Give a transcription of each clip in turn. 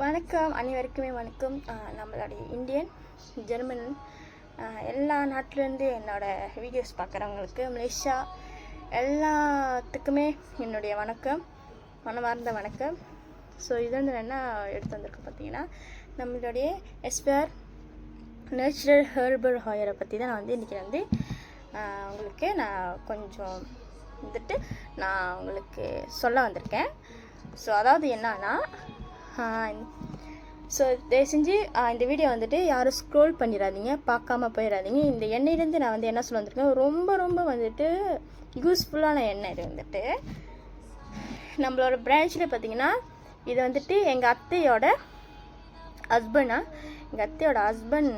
வணக்கம் அனைவருக்குமே வணக்கம். நம்மளுடைய இந்தியன் ஜெர்மன் எல்லா நாட்டிலேருந்து என்னோடய வீடியோஸ் பார்க்குறவங்களுக்கு மலேசியா எல்லாத்துக்குமே என்னுடைய வணக்கம். மனமார்ந்த வணக்கம். ஸோ இது வந்து நான் என்ன எடுத்து வந்திருக்கேன் பார்த்தீங்கன்னா நம்மளுடைய எஸ்பிஆர் நேச்சுரல் ஹெர்பல் ஹாயரை பற்றி தான் நான் வந்து இன்றைக்கி வந்து உங்களுக்கு நான் கொஞ்சம் வந்துட்டு நான் உங்களுக்கு சொல்ல வந்திருக்கேன். ஸோ அதாவது என்னன்னா ஸோ தயவு செஞ்சு இந்த வீடியோ வந்துட்டு யாரும் ஸ்க்ரோல் பண்ணிடாதீங்க பார்க்காம போயிடாதீங்க. இந்த எண்ணெயிலேருந்து நான் வந்து என்ன சொல்ல வந்திருக்கேன் ரொம்ப ரொம்ப வந்துட்டு யூஸ்ஃபுல்லான எண்ணெய் இது வந்துட்டு. நம்மளோட பிரான்ச்சில் பார்த்தீங்கன்னா இது வந்துட்டு எங்கள் அத்தையோட ஹஸ்பண்டா எங்கள் அத்தையோட ஹஸ்பண்ட்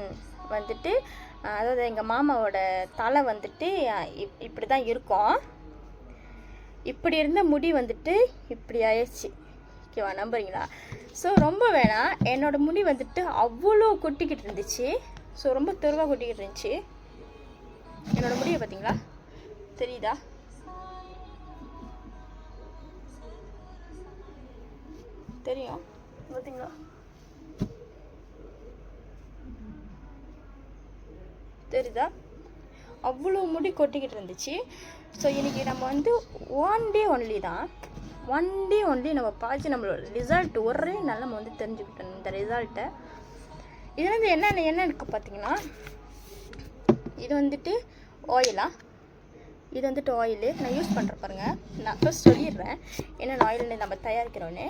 வந்துட்டு அதாவது எங்கள் மாமாவோட தலை வந்துட்டு இப் இப்படி தான் இருக்கும். இப்படி இருந்த முடி வந்துட்டு இப்படி ஆயிடுச்சு. ஓகேவா நம்புறீங்களா? ஸோ ரொம்ப வேணாம். என்னோடய முடி வந்துட்டு அவ்வளோ கொட்டிக்கிட்டு இருந்துச்சு. ஸோ ரொம்ப தெருவாக கொட்டிக்கிட்டு இருந்துச்சு. என்னோடய முடியை பார்த்தீங்களா தெரியுதா? தெரியும். பார்த்தீங்களா தெரியுதா? அவ்வளோ முடி கொட்டிக்கிட்டு இருந்துச்சு. ஸோ இன்றைக்கி நம்ம வந்து ஒன் டே ஒன்லி தான். ஒன் டே ஒன்லி நம்ம பார்த்து நம்மளோட ரிசல்ட் ஒரே நாள் நம்ம வந்து தெரிஞ்சுக்கிட்டோம் இந்த ரிசல்ட்டை இது வந்து என்ன என்ன இருக்குது பார்த்தீங்கன்னா இது வந்துட்டு ஆயிலா இது வந்துட்டு ஆயிலு நான் யூஸ் பண்ணுற பாருங்கள் நான் ஃபஸ்ட் சொல்லிடுறேன். என்னென்ன ஆயில் நம்ம தயாரிக்கிறோன்னு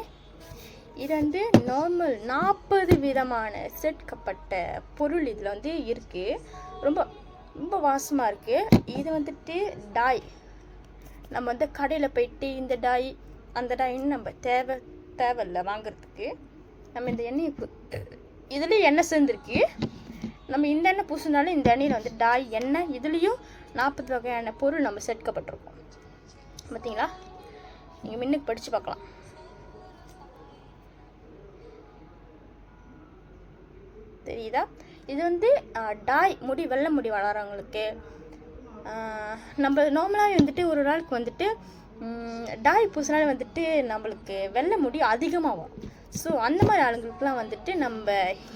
இது வந்து நார்மல் நாற்பது விதமான சேர்க்கப்பட்ட பொருள் இதில் வந்து இருக்குது ரொம்ப ரொம்ப வாசமாக இருக்குது இது வந்துட்டு டாய் நம்ம வந்து கடையில் போயிட்டு இந்த டாய் அந்த டாயின்னு நம்ம தேவை தேவையில்ல வாங்குறதுக்கு. நம்ம இந்த எண்ணெயை இதுலேயும் எண்ணெய் சேர்ந்துருக்கு. நம்ம இந்த எண்ணெய் பூசினாலும் இந்த எண்ணெயில் வந்து டாய் எண்ணெய் இதுலேயும் நாற்பது வகையான பொருள் நம்ம சேர்க்கப்பட்டிருக்கோம் பார்த்தீங்களா? நீங்கள் மின்னுக்கு படித்து பார்க்கலாம். தெரியுதா? இது வந்து ஆஹ், டாய் முடி வெள்ளை முடி வளரவங்களுக்கு ஆஹ், நம்ம நார்மலாக வந்துட்டு ஒரு நாளுக்கு வந்துட்டு டாய் பூசினாலே வந்துட்டு நம்மளுக்கு வெள்ளை முடி அதிகமாகும். ஸோ அந்த மாதிரி ஆளுங்களுக்குலாம் வந்துட்டு நம்ம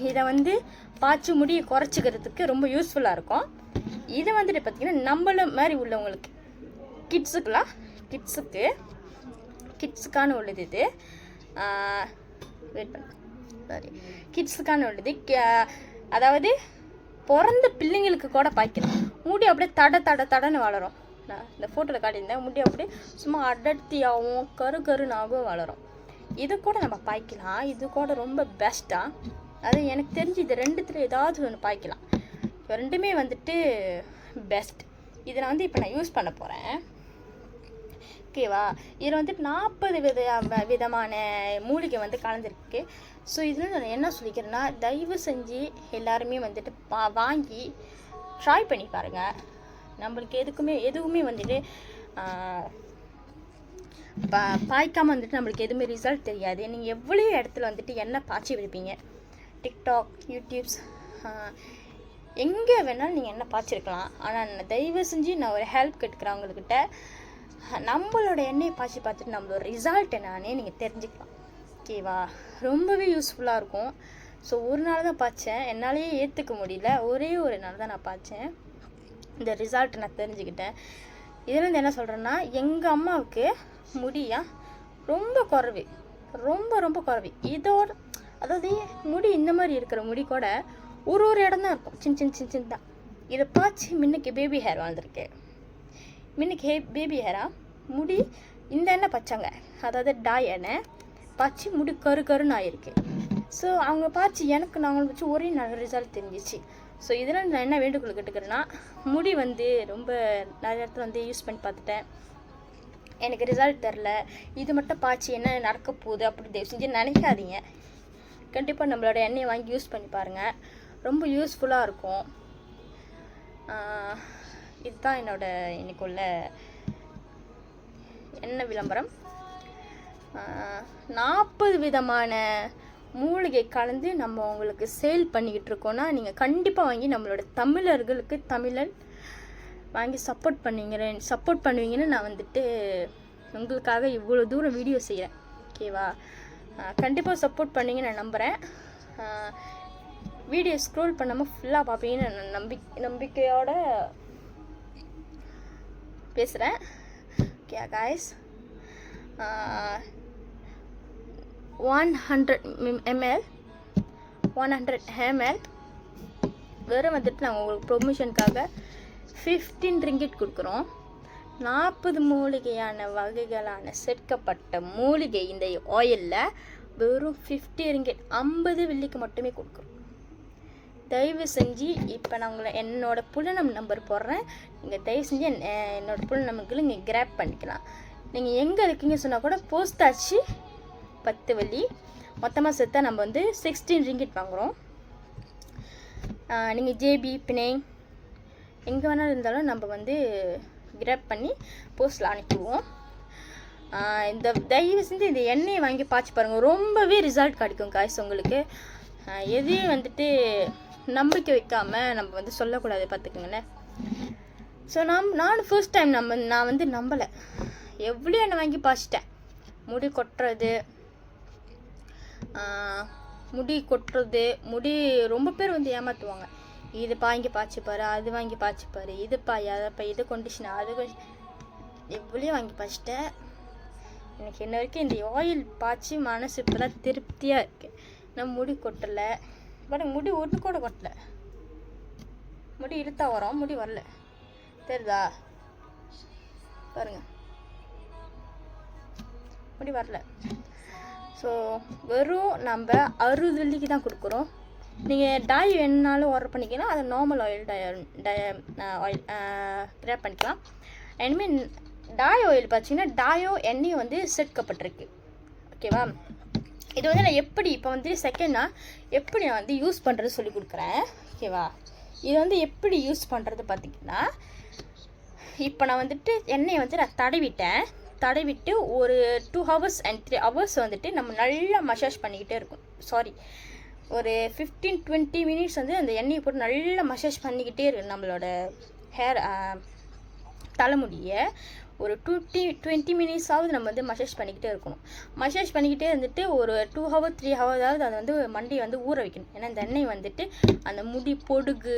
இதை வந்து பாய்ச்சி முடியை குறைச்சிக்கிறதுக்கு ரொம்ப யூஸ்ஃபுல்லாக இருக்கும். இதை வந்துட்டு பார்த்திங்கன்னா நம்மள மாதிரி உள்ளவங்களுக்கு கிட்ஸுக்கெலாம் கிட்ஸுக்கு கிட்ஸுக்கான உள்ளது இது. வெயிட் பண்ண. சாரி கிட்ஸுக்கான உள்ளது. அதாவது பிறந்த பிள்ளைங்களுக்கு கூட பாய்க்கலாம் முடி அப்படியே தட தட தடன்னு வளரும். நான் இந்த ஃபோட்டோவில் காட்டியிருந்தேன். முடி அப்படியே சும்மா அடர்த்தியாகவும் கரு கருனாகவும் வளரும். இது கூட நம்ம பாய்க்கலாம். இது கூட ரொம்ப பெஸ்ட்டாக அது எனக்கு தெரிஞ்சு இது ரெண்டுத்தில் ஏதாவது ஒன்று பாய்க்கலாம். ரெண்டுமே வந்துட்டு பெஸ்ட் இதை நான் வந்து இப்போ நான் யூஸ் பண்ண போகிறேன் ஓகேவா இதில் வந்துட்டு நாற்பது வித விதமான மூலிகை வந்து கலந்துருக்கு. ஸோ இதில் நான் என்ன சொல்லிக்கிறேன்னா தயவு செஞ்சு எல்லாருமே வந்துட்டு பா வாங்கி ட்ரை பண்ணி பாருங்கள் நம்மளுக்கு எதுக்குமே எதுவுமே வந்துட்டு பா பாய்க்காமல் வந்துட்டு நம்மளுக்கு எதுவுமே ரிசல்ட் தெரியாது. நீங்கள் எவ்வளோ இடத்துல வந்துட்டு என்ன பாய்ச்சி விடுப்பீங்க டிக்டாக் யூடியூப்ஸ் எங்கே வேணாலும் நீங்கள் என்ன பாய்ச்சிருக்கலாம். ஆனால் நான் தயவு செஞ்சு நான் ஒரு ஹெல்ப் கேட்டுக்கிறேன் நம்மளோட எண்ணெயை பாய்ச்சி பார்த்துட்டு நம்மளோட ரிசல்ட் என்னானே நீங்கள் தெரிஞ்சுக்கலாம். ஓகேவா ரொம்பவே யூஸ்ஃபுல்லாக இருக்கும். ஸோ ஒரு நாள் தான் பாய்ச்சேன். என்னாலேயே ஏற்றுக்க முடியல. ஒரே ஒரு நாள் தான் நான் பாய்ச்சேன். இந்த ரிசல்ட் நான் தெரிஞ்சுக்கிட்டேன். இதுலேருந்து என்ன சொல்கிறேன்னா எங்கள் அம்மாவுக்கு முடியா ரொம்ப குறைவு. ரொம்ப ரொம்ப குறவு. இதோட அதாவது முடி இந்த மாதிரி இருக்கிற முடி கூட ஒரு ஒரு இடம் தான் இருக்கும். சின்ன சின்ன சின்ன சின்ன தான். இதை பாய்ச்சி முன்னுக்கு பேபி ஹேர் வாழ்ந்துருக்கு மின்னுக்கு ஹே பேபி ஹேரா முடி இந்த எண்ணெய் பச்சாங்க. அதாவது டாய் எண்ணெய் பச்சி முடி கரு கருன்னு ஆயிருக்கு. ஸோ அவங்க பாய்ச்சி எனக்கு நாங்களும் வச்சு ஒரே நல்ல ரிசல்ட் தெரிஞ்சிச்சு. ஸோ இதில் நான் என்ன வேண்டுகோள் கேட்டுக்கிறேன்னா முடி வந்து ரொம்ப நிறைய இடத்துல வந்து யூஸ் பண்ணி பார்த்துட்டேன். எனக்கு ரிசல்ட் தெரில இது மட்டும் பாய்ச்சி என்ன நடக்க போகுது அப்படி தயவு செஞ்சு நினைக்காதீங்க. கண்டிப்பாக நம்மளோட எண்ணெயை வாங்கி யூஸ் பண்ணி பாருங்கள் ரொம்ப யூஸ்ஃபுல்லாக இருக்கும். இதுதான் என்னோட இன்னைக்குள்ள என்ன விளம்பரம்? நாற்பது விதமான மூலிகை கலந்து நம்ம உங்களுக்கு சேல் பண்ணிக்கிட்டு இருக்கோம்னா நீங்கள் கண்டிப்பாக வாங்கி நம்மளோட தமிழர்களுக்கு தமிழன் வாங்கி சப்போர்ட் பண்ணுவீங்க சப்போர்ட் பண்ணுவீங்கன்னு நான் வந்துட்டு உங்களுக்காக இவ்வளோ தூரம் வீடியோ செய்கிறேன் ஓகேவா கண்டிப்பாக சப்போர்ட் பண்ணீங்கன்னு நான் நம்புகிறேன் வீடியோ ஸ்க்ரோல் பண்ணாமல் ஃபுல்லாக பார்ப்பீங்கன்னு நான் நம்பி நம்பிக்கையோடு பேசுகிறேன் okay guys one hundred ml one hundred வெறும் வந்துட்டு நாங்கள் உங்களுக்கு ப்ரொமோஷனுக்காக ஃபிஃப்டீன் ரிங்கிட் கொடுக்குறோம். நாற்பது மூலிகையான வகைகளான சேர்க்கப்பட்ட மூலிகை இந்த ஆயிலில் வெறும் ஃபிஃப்டி ரிங்கிட் ஐம்பது வெள்ளிக்கு மட்டுமே கொடுக்குறோம். தயவு செஞ்சு இப்போ நான் உங்களை என்னோடய புலனம் நம்பர் போடுறேன். நீங்கள் தயவு செஞ்சு என்னோடய என்னோட நீங்கள் கிராப் பண்ணிக்கலாம். நீங்கள் எங்கே இருக்கீங்க சொன்னால் கூட போஸ்ட் ஆச்சு பத்து வள்ளி. மொத்தமாக சேர்த்தா நம்ம வந்து சிக்ஸ்டீன் ரிங்கிட் வாங்குகிறோம் நீங்கள் ஜேபி பிணை எங்கே வேணாலும் இருந்தாலும் நம்ம வந்து கிராப் பண்ணி போஸ்ட்டில் அனுப்பிடுவோம். இந்த தயவு செஞ்சு இந்த எண்ணெயை வாங்கி பாய்ச்சி பாருங்கள் ரொம்பவே ரிசல்ட் கிடைக்கும் காய்ஸ் உங்களுக்கு. எதையும் வந்துட்டு நம்பிக்கை வைக்காமல் நம்ம வந்து சொல்லக்கூடாது பார்த்துக்கோங்களேன். ஸோ நான் நானும் ஃபர்ஸ்ட் டைம் நம்ம நான் வந்து நம்பலை. எவ்வளோ எண்ணெய் வாங்கி பாய்ச்சிட்டேன். முடி கொட்டுறது முடி கொட்டுறது முடி ரொம்ப பேர் வந்து ஏமாற்றுவாங்க இது வாங்கி பாய்ச்சிப்பாரு அது வாங்கி பாய்ச்சிப்பாரு இதுப்பா அதப்பா இது கொண்டிஷனர் அது எவ்வளோ வாங்கி பாய்ச்சிட்டேன் எனக்கு இன்ன வரைக்கும் இந்த ஆயில் பாய்ச்சி மனசு இப்போ தான் திருப்தியாக இருக்குது நான் முடி கொட்டலை. பட் முடி ஒன்று கூட கொட்டலை. முடி இழுத்தா வரும் முடி வரல. தெரியுதா பாருங்க. முடி வரல. ஸோ வெறும் நம்ம அறுபது வெள்ளிக்கு தான் கொடுக்குறோம். நீங்கள் டாய் வேணுனாலும் ஆர்டர் பண்ணிக்கலாம். அது normal oil dye dye oil grab பண்ணிக்கலாம். இனிமேல் டாய் ஆயில் பார்த்தீங்கன்னா டாயோ எண்ணெயும் வந்து சேர்க்கப்பட்டிருக்கு ஓகேவா இது வந்து நான் எப்படி இப்போ வந்து செகண்ட்னா எப்படி நான் வந்து யூஸ் பண்ணுறது சொல்லி கொடுக்குறேன். ஓகேவா இது வந்து எப்படி யூஸ் பண்ணுறது பார்த்தீங்கன்னா இப்போ நான் வந்துட்டு எண்ணெயை வந்து நான் தடவிட்டேன். தடவிட்டு ஒரு two hours and three hours வந்துட்டு நம்ம நல்லா மசாஜ் பண்ணிக்கிட்டே இருக்கும். சாரி ஒரு ஃபிஃப்டீன் டுவெண்ட்டி மினிட்ஸ் வந்து அந்த எண்ணெயை போட்டு நல்லா மசாஜ் பண்ணிக்கிட்டே இருக்கு நம்மளோட ஹேர் தலைமுடியை. ஒரு டூ டி டுவெண்ட்டி மினிட்ஸாவது நம்ம வந்து மசாஜ் பண்ணிக்கிட்டே இருக்கணும். மசாஜ் பண்ணிக்கிட்டே இருந்துட்டு ஒரு டூ ஹவர் த்ரீ ஹவர்ஸாவது அதை வந்து மண்டியை வந்து ஊற வைக்கணும். ஏன்னா இந்த எண்ணெய் வந்துட்டு அந்த முடி பொடுகு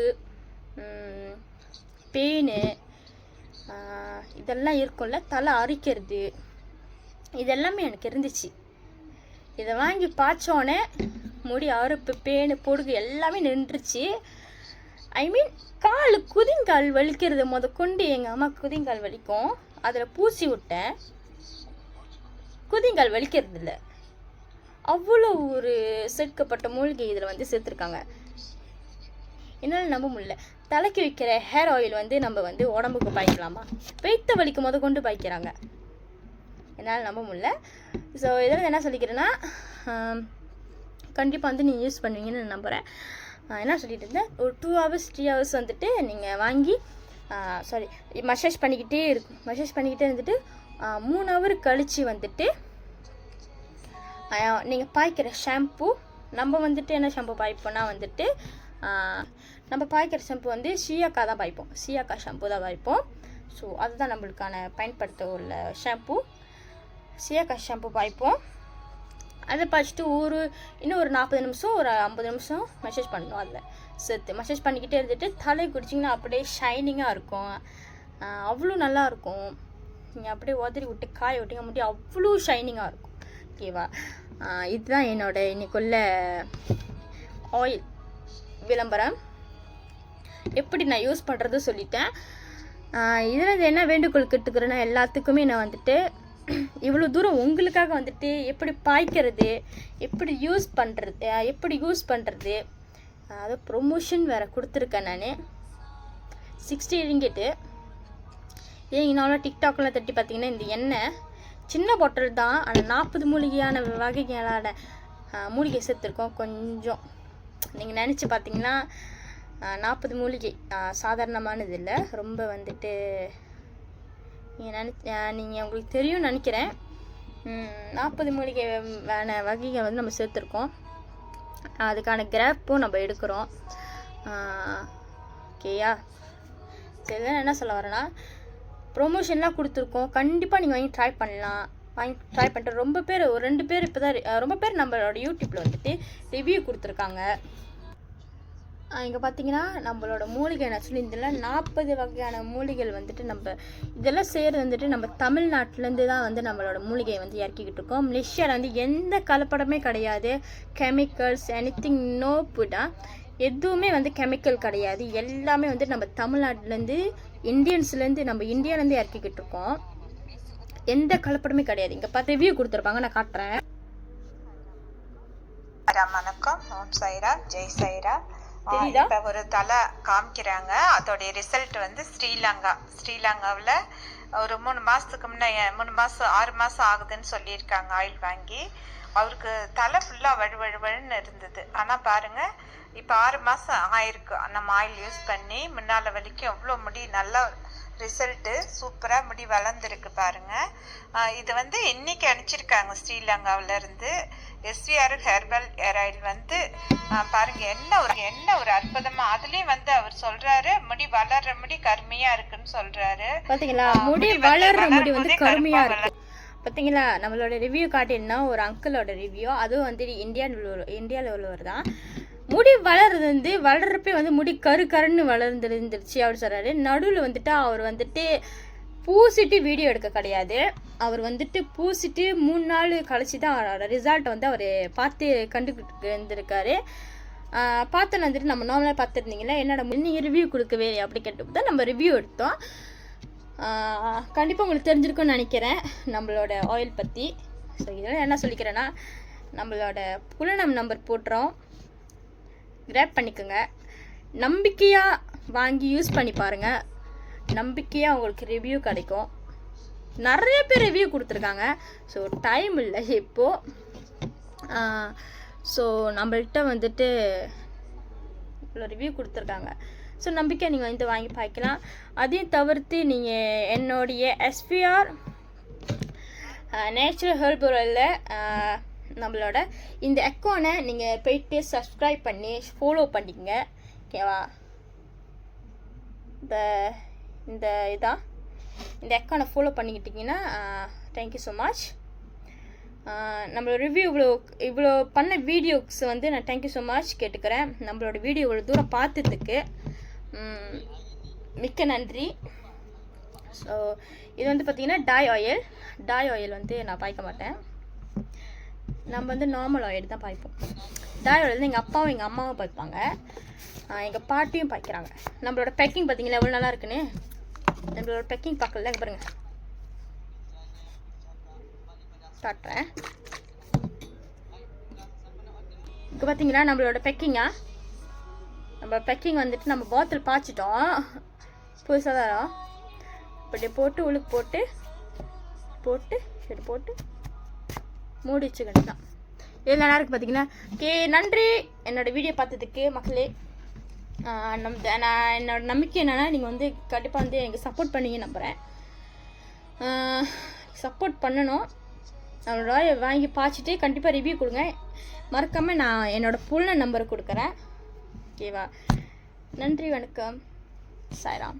பெயின் இதெல்லாம் இருக்கும்ல தலை அரிக்கிறது. இதெல்லாமே எனக்கு இருந்துச்சு. இதை வாங்கி பாய்ச்சோன்னே முடி அறுப்பு பேனு பொடுகு எல்லாமே நின்றுச்சு. ஐ மீன் கால் குதிங்கால் வலிக்கிறது முத கொண்டு எங்கள் அம்மா குதிங்கால் வலிக்கும். அதில் பூசி விட்டேன். குதிங்கால் வலிக்கிறது இல்லை அவ்வளோ ஒரு சேர்க்கப்பட்ட மூலிகை இதில் வந்து சேர்த்துருக்காங்க. என்னால் நம்ப முடியல. தலைக்கு வைக்கிற ஹேர் ஆயில் வந்து நம்ம வந்து உடம்புக்கு பாய்க்கலாமா பெய்த்த வலிக்கு முத கொண்டு பாய்க்கிறாங்க. என்னால் நம்ப முடியல. ஸோ இதில் என்ன சொல்லிக்கிறேன்னா கண்டிப்பாக வந்து நீங்கள் யூஸ் பண்ணுவீங்கன்னு நான் நம்புகிறேன் என்ன சொல்லிட்டு இருந்தேன்? ஒரு டூ ஹவர்ஸ் த்ரீ ஹவர்ஸ் வந்துட்டு நீங்கள் வாங்கி சாரி மசாஜ் பண்ணிக்கிட்டே இருக்கும் மசாஜ் பண்ணிக்கிட்டே இருந்துட்டு மூணு ஹவர் கழித்து வந்துட்டு நீங்கள் பாய்க்கிற ஷாம்பு நம்ம வந்துட்டு என்ன ஷாம்பு பாய்ப்போம்னா வந்துட்டு நம்ம பாய்க்கிற ஷாம்பு வந்து ஷியாக்கா தான் பாய்ப்போம். ஷியாக்கா ஷாம்பு தான் பாய்ப்போம். ஸோ அதுதான் நம்மளுக்கான பயன்படுத்த உள்ள ஷாம்பு ஷியாக்கா ஷாம்பு பாய்ப்போம். அதை பாய்ச்சிட்டு ஒரு இன்னும் ஒரு நாற்பது நிமிஷம் ஒரு ஐம்பது நிமிஷம் மசாஜ் பண்ணணும் அதில். சேர்த்து மசாஜ் பண்ணிக்கிட்டே இருந்துட்டு தலை குடிச்சிங்கன்னா அப்படியே ஷைனிங்காக இருக்கும். அவ்வளோ நல்லாயிருக்கும் நீங்கள் அப்படியே உதறி விட்டு காய விட்டீங்க முடியும். அவ்வளோ ஷைனிங்காக இருக்கும். ஓகேவா? இதுதான் என்னோட இன்னைக்குள்ள ஆயில் விளம்பரம். எப்படி நான் யூஸ் பண்ணுறது சொல்லிட்டேன். இதில் என்ன வேண்டுகோள் கேட்டுக்கிறேன்னா எல்லாத்துக்குமே நான் வந்துட்டு இவ்வளோ தூரம் உங்களுக்காக வந்துட்டு எப்படி பாய்க்கிறது எப்படி யூஸ் பண்ணுறது எப்படி யூஸ் பண்ணுறது அது ப்ரொமோஷன் வேறு கொடுத்துருக்கேன் நான். சிக்ஸ்டி ரிங்கெட்டு ஏன் இன்னும் டிக்டாக்லாம் தட்டி பார்த்தீங்கன்னா இந்த எண்ணெய் சின்ன பாட்டில் தான் ஆனால் நாற்பது மூலிகையான வகைகளான மூலிகை சேர்த்துருக்கோம் கொஞ்சம். நீங்கள் நினச்சி பார்த்தீங்கன்னா நாற்பது மூலிகை சாதாரணமானது இல்லை ரொம்ப வந்துட்டு நீங்கள் நினச்சி நீங்கள் உங்களுக்கு தெரியும்னு நினைக்கிறேன். நாற்பது மூலிகை வேண வகைகள் வந்து நம்ம சேர்த்துருக்கோம். அதுக்கான கிராப்பும் நம்ம எடுக்கிறோம். ஓகேயா? சரி என்ன சொல்ல வரேன்னா ப்ரொமோஷன்லாம் கொடுத்துருக்கோம். கண்டிப்பாக நீங்கள் வாங்கி ட்ரை பண்ணலாம். வாங்கி ட்ரை பண்ணிட்டு ரொம்ப பேர் ஒரு ரெண்டு பேர் இப்போ தான் ரொம்ப பேர் நம்மளோட யூடியூப்பில் வந்துட்டு ரிவ்யூ கொடுத்துருக்காங்க. இங்கே பார்த்தீங்கன்னா நம்மளோட மூலிகை நான் சொல்லியிருந்தேன் நாற்பது வகையான மூலிகைகள் வந்துட்டு நம்ம இதெல்லாம் செய்கிறது வந்துட்டு நம்ம தமிழ்நாட்டிலேருந்து தான் வந்து நம்மளோட மூலிகையை வந்து இறக்கிக்கிட்டு இருக்கோம். மலேசியாவில் வந்து எந்த கலப்படமே கிடையாது. கெமிக்கல்ஸ் எனித்திங் நோ எதுவுமே வந்து கெமிக்கல் கிடையாது. எல்லாமே வந்து நம்ம தமிழ்நாட்டிலேருந்து இந்தியன்ஸ்லேருந்து நம்ம இந்தியாவிலேருந்து இறக்கிக்கிட்டு இருக்கோம். எந்த கலப்படமே கிடையாது. இங்கே பார்த்து ரிவ்யூ கொடுத்துருப்பாங்க நான் காட்டுறேன். வணக்கம் ஓம் சாய்ராம் ஜெய் தெரியுதா? இப்ப ஒரு தலை காமிக்கிறாங்க. அதோடைய ரிசல்ட் வந்து ஸ்ரீலங்கா. ஸ்ரீலங்காவில் ஒரு மூணு மாசத்துக்கு முன்ன மூணு மாசம் ஆறு மாசம் ஆகுதுன்னு சொல்லியிருக்காங்க ஆயில் வாங்கி. அவருக்கு தலை ஃபுல்லா வழு வழு வழுன்னு இருந்தது. ஆனா பாருங்க இப்ப ஆறு மாசம் ஆயிருக்கு. நம்ம ஆயில் யூஸ் பண்ணி முன்னால வலிக்கும் எவ்வளோ முடி நல்லா ரிசல்ட்டு சூப்பராக முடி வளர்ந்துருக்கு பாருங்க. ஆஹ் இது வந்து இன்னைக்கு அனுப்பிச்சிருக்காங்க ஸ்ரீலங்காவுல இருந்து எஸ்விஆர் ஹெர்பல் ஏர் ஆயில் வந்து ஆஹ் பாருங்க என்ன ஒரு என்ன ஒரு அற்புதமா அதுலயும் வந்து அவர் சொல்றாரு முடி வளர்ற முடி கருமையா இருக்குன்னு சொல்றாரு. பார்த்தீங்களா முடி வளர்ற முடி வந்து கருமையாக இருக்கும் பார்த்தீங்களா நம்மளோட ரிவ்யூ காட்டியிருந்தா ஒரு அங்கிளோட ரிவ்யூ அதுவும் வந்து உள்ள இந்தியாவில் உள்ளவர் தான். முடி வளர்றது வந்து வளர்றப்பே வந்து முடி கரு கருன்னு வளர்ந்துருந்துருச்சு அவர் சொல்கிறாரு நடுவில் வந்துட்டு அவர் வந்துட்டு பூசிட்டு வீடியோ எடுக்க கிடையாது. அவர் வந்துட்டு பூசிட்டு மூணு நாள் கழிச்சு தான் அவரோட ரிசல்ட் வந்து அவர் பார்த்து கண்டுக்கிட்டு இருந்திருக்காரு பார்த்து வந்துட்டு நம்ம நார்மலாக பார்த்துருந்தீங்களா என்னோட நீங்கள் ரிவ்யூ கொடுக்கவே அப்படி கேட்டு தான் நம்ம ரிவ்யூ எடுத்தோம். கண்டிப்பாக உங்களுக்கு தெரிஞ்சிருக்கும்னு நினைக்கிறேன் நம்மளோட ஆயில் பற்றி ஸோ இதெல்லாம் என்ன சொல்லிக்கிறேன்னா நம்மளோட புலனம் நம்பர் போட்டுறோம். கிராப் பண்ணிக்கோங்க. நம்பிக்கையாக வாங்கி யூஸ் பண்ணி பாருங்கள் நம்பிக்கையாக உங்களுக்கு ரிவ்யூ கிடைக்கும். நிறைய பேர் ரிவ்யூ கொடுத்துருக்காங்க. ஸோ டைம் இல்லை இப்போது ஸோ நம்மள்கிட்ட வந்துட்டு இவ்வளோ ரிவ்யூ கொடுத்துருக்காங்க. ஸோ நம்பிக்கை நீங்கள் வந்து வாங்கி பார்க்கலாம் அதையும் தவிர்த்து நீங்கள் என்னுடைய எஸ்பிஆர் நேச்சுரல் ஹெர்பரில் நம்மளோட இந்த அக்கௌண்ட்டை நீங்கள் போயிட்டு சப்ஸ்கிரைப் பண்ணி ஃபாலோ பண்ணிக்கங்க. ஓகேவா இந்த இந்த இதான் இந்த அக்கௌண்ட்டை ஃபாலோ பண்ணிக்கிட்டிங்கன்னா தேங்க்யூ ஸோ மச் நம்மளோட ரிவ்யூ இவ்வளோ இவ்வளோ பண்ண வீடியோஸ் வந்து நான் தேங்க்யூ ஸோ மச் கேட்டுக்கிறேன். நம்மளோட வீடியோ இவ்வளோ தூரம் பார்த்ததுக்கு மிக்க நன்றி. ஸோ இது வந்து பார்த்திங்கன்னா டாய் ஆயில் டாய் ஆயில் வந்து நான் பாய்க்க மாட்டேன். நம்ம வந்து நார்மல் ஆயில் தான் பாய்ப்போம். தாயோட வந்து எங்கள் அப்பாவும் எங்கள் அம்மாவும் பாய்ப்பாங்க. எங்கள் பாட்டியும் பாய்க்கிறாங்க. நம்மளோட பேக்கிங் பார்த்தீங்களா எவ்வளோ நல்லா இருக்குன்னு? நம்மளோட பேக்கிங் பார்க்கல இங்க பாருங்க. காட்டுறேன். இப்போ பார்த்தீங்கன்னா நம்மளோட பேக்கிங்கா நம்ம பேக்கிங் வந்துட்டு நம்ம பாத்தில் பாய்ச்சிட்டோம். புதுசாக தான் இப்படி போட்டு உளுக்கு போட்டு போட்டு இப்படி போட்டு மூடி வச்சுக்கணும் தான் இதில் நல்லா இருக்குது பார்த்தீங்கன்னா கே நன்றி. என்னோடய வீடியோ பார்த்ததுக்கு மக்களே நம் நான் என்னோடய நம்பிக்கை என்னென்னா நீங்கள் வந்து கண்டிப்பாக வந்து எனக்கு சப்போர்ட் பண்ணிங்க நம்புகிறேன் சப்போர்ட் பண்ணணும். அவனோட வாங்கி பார்த்துட்டு கண்டிப்பாக ரிவ்யூ கொடுங்க. மறக்காமல் நான் என்னோட புள்ள நம்பர் கொடுக்குறேன். ஓகேவா நன்றி வணக்கம். சாய்ராம்.